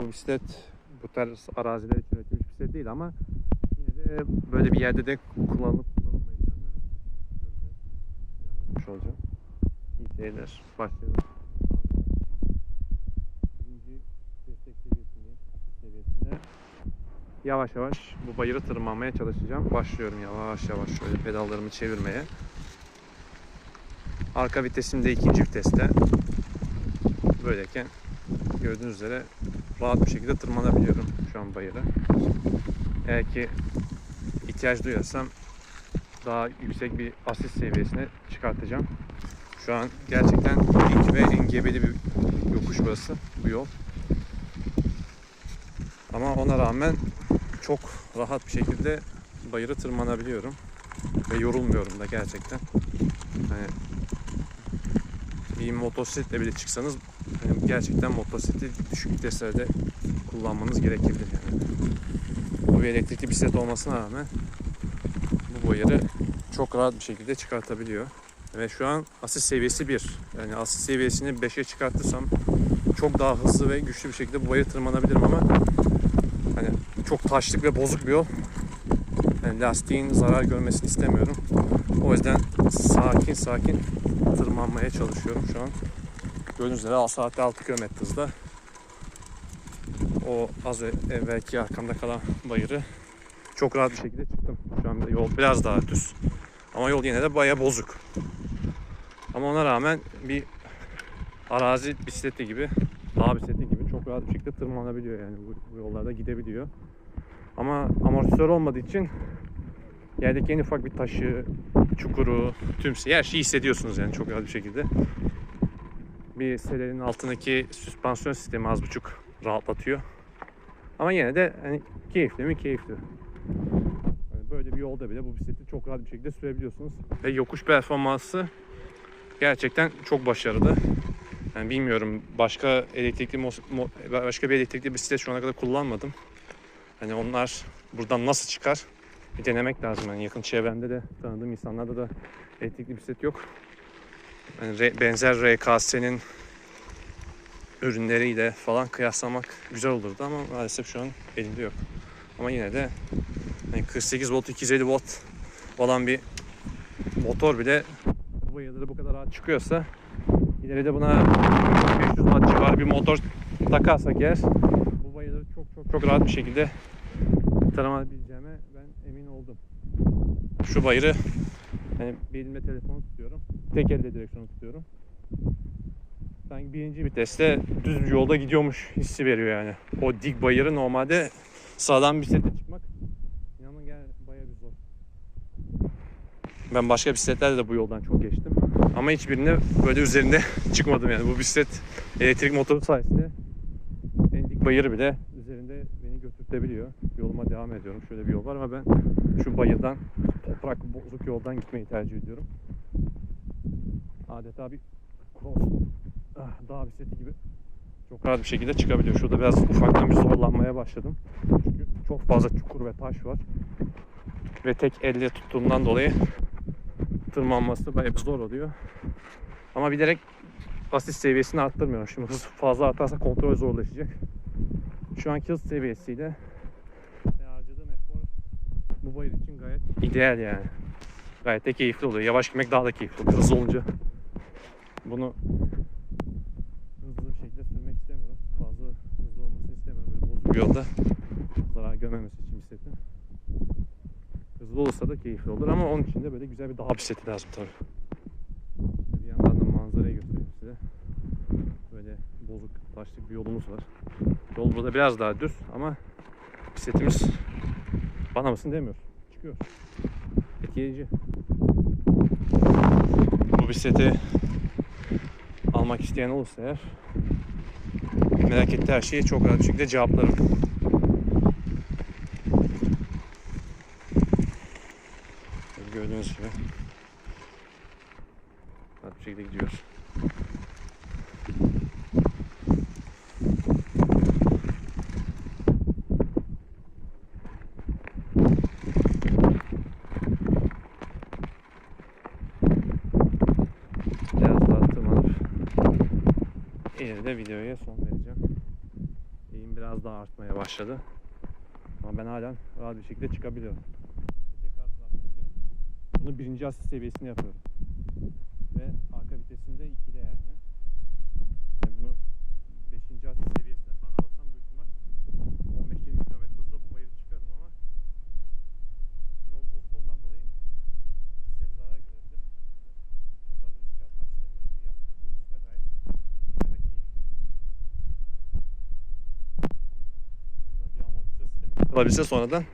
bu bisiklet bu tarz araziler için üretilmiş bisiklet değil ama yine de böyle bir yerde de kullanılıp kullanılmayacağını göreceğiz. Olacağım. İyi seyirler. Başlayalım. Birinci destek seviyesindeyim. asist seviyesinde. Yavaş yavaş bu bayırı tırmanmaya çalışacağım. Başlıyorum yavaş yavaş şöyle pedallarımı çevirmeye. Arka vitesim de ikinci viteste. Böyleyken gördüğünüz üzere rahat bir şekilde tırmanabiliyorum şu an bayıra. Eğer ki ihtiyaç duyarsam daha yüksek bir asist seviyesine çıkartacağım. Şu an gerçekten dik ve engebeli bir yokuş burası, bu yol. Ama ona rağmen çok rahat bir şekilde bayırı tırmanabiliyorum. Ve yorulmuyorum da gerçekten. Hani bir motosikletle bile çıksanız yani gerçekten motosikleti düşük viteslerde kullanmanız gerekebilir yani. Bu bir elektrikli bisiklet olmasına rağmen bu bayırı çok rahat bir şekilde çıkartabiliyor. Ve şu an asist seviyesi 1. Yani asist seviyesini 5'e çıkartırsam çok daha hızlı ve güçlü bir şekilde bu bayırı tırmanabilirim ama hani çok taşlık ve bozuk bir yol. Yani lastiğin zarar görmesini istemiyorum. O yüzden sakin sakin tırmanmaya çalışıyorum şu an. Gördüğünüz üzere saatte 6 km hızla o az evvelki arkamda kalan bayırı çok rahat bir şekilde çıktım. Şu an yol biraz daha düz. Ama yol yine de baya bozuk. Ama ona rağmen bir arazi bisikleti gibi, dağ bisikleti gibi çok rahat bir şekilde tırmanabiliyor yani bu, bu yollarda gidebiliyor. Ama amortisör olmadığı için yerdeki en ufak bir taşı, çukuru, tümse her şeyi hissediyorsunuz yani çok rahat bir şekilde. Bir selenin altındaki süspansiyon sistemi az buçuk rahatlatıyor. Ama yine de hani keyifli mi keyifli. Böyle bir yolda bile bu bisikleti çok rahat bir şekilde sürebiliyorsunuz. Ve yokuş performansı gerçekten çok başarılı. Yani bilmiyorum başka elektrikli başka bir elektrikli bisiklet şu ana kadar kullanmadım. Hani onlar buradan nasıl çıkar bir denemek lazım. Yani yakın çevremde de tanıdığım insanlarda da elektrikli bisiklet yok. Yani benzer RKS'nin ürünleriyle falan kıyaslamak güzel olurdu ama maalesef şu an elimde yok. Ama yine de hani 48 volt 250 volt olan bir motor bile bu bayırları bu kadar rahat çıkıyorsa ileride buna 500 watt civarı bir motor takarsak eğer bu bayırları çok çok çok rahat bir şekilde tırmanabileceğime ben emin oldum. Şu bayırı hani bir elimle telefonu tutuyorum. Tek elde direksiyonu tutuyorum. Sanki birinci viteste düz bir yolda gidiyormuş hissi veriyor yani. O dik bayırı normalde sağdan bisiklete çıkmak inanın gel bayağı bir zor. Ben başka bisikletlerde de bu yoldan çok geçtim. Ama hiçbirinde böyle üzerinde çıkmadım yani. Bu bisiklet elektrik motoru sayesinde en dik bayırı bile üzerinde beni götürtebiliyor. Yoluma devam ediyorum. Şöyle bir yol var ama ben şu bayırdan toprak bozuk yoldan gitmeyi tercih ediyorum. Adeta bir cross ah, dağ bisikleti gibi çok rahat bir şekilde çıkabiliyor. Şurada biraz ufaktan bir zorlanmaya başladım. Çünkü çok fazla çukur ve taş var. Ve tek elle tuttuğumdan dolayı tırmanması bayağı zor oluyor. Ama bilerek asist seviyesini arttırmıyorum. Şimdi hız fazla artarsa kontrol zorlaşacak. Şu anki hız seviyesiyle bu bayır için gayet ideal yani. Gayet de keyifli oluyor. Yavaş gitmek daha da keyifli oluyor hızlı olunca. Bunu hızlı bir şekilde sürmek istemiyorum. Fazla hızlı olmasını istemiyorum böyle bozuk bir yolda. Zarar görmemesi için bisikletin. Hızlı olursa da keyifli olur ama onun için de böyle güzel bir dağ bisikleti lazım tabii. Bir yandan da manzarayı göstereyim size. Böyle bozuk taşlık bir yolumuz var. Yol burada biraz daha düz ama bisikletimiz bana mısın demiyor. Çıkıyor. Etkileyici. Bu bisikleti almak isteyen olursa eğer merak ettiği her şeyi çok rahat bir şekilde cevaplarım. Gördüğünüz gibi rahat bir şekilde gidiyor. şekilde videoya son vereceğim. Eğim biraz daha artmaya başladı. Ama ben halen rahat bir şekilde çıkabiliyorum. Bunu birinci asist seviyesinde yapıyorum. Ve arka vitesinde ikide yani. yani bunu beşinci asist yapabilse sonradan.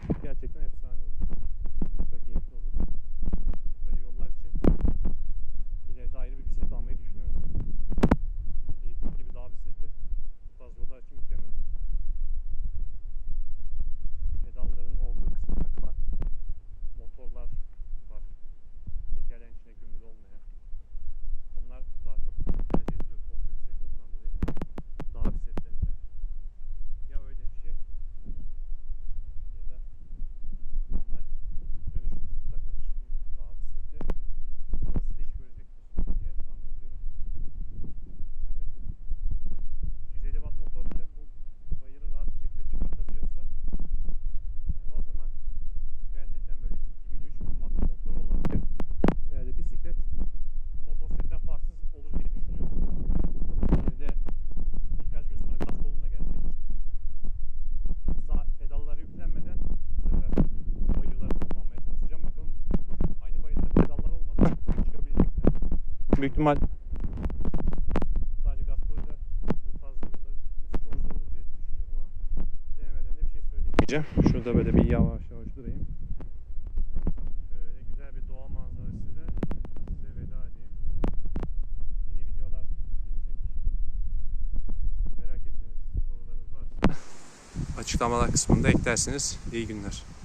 büyük ihtimal gideceğim. Şey Şurada böyle bir yavaş yavaş durayım. Böyle güzel bir doğa manzarasıyla size veda edeyim. Yeni videolar gelecek. Merak ettiğiniz sorularınız varsa açıklamalar kısmında eklersiniz. İyi günler.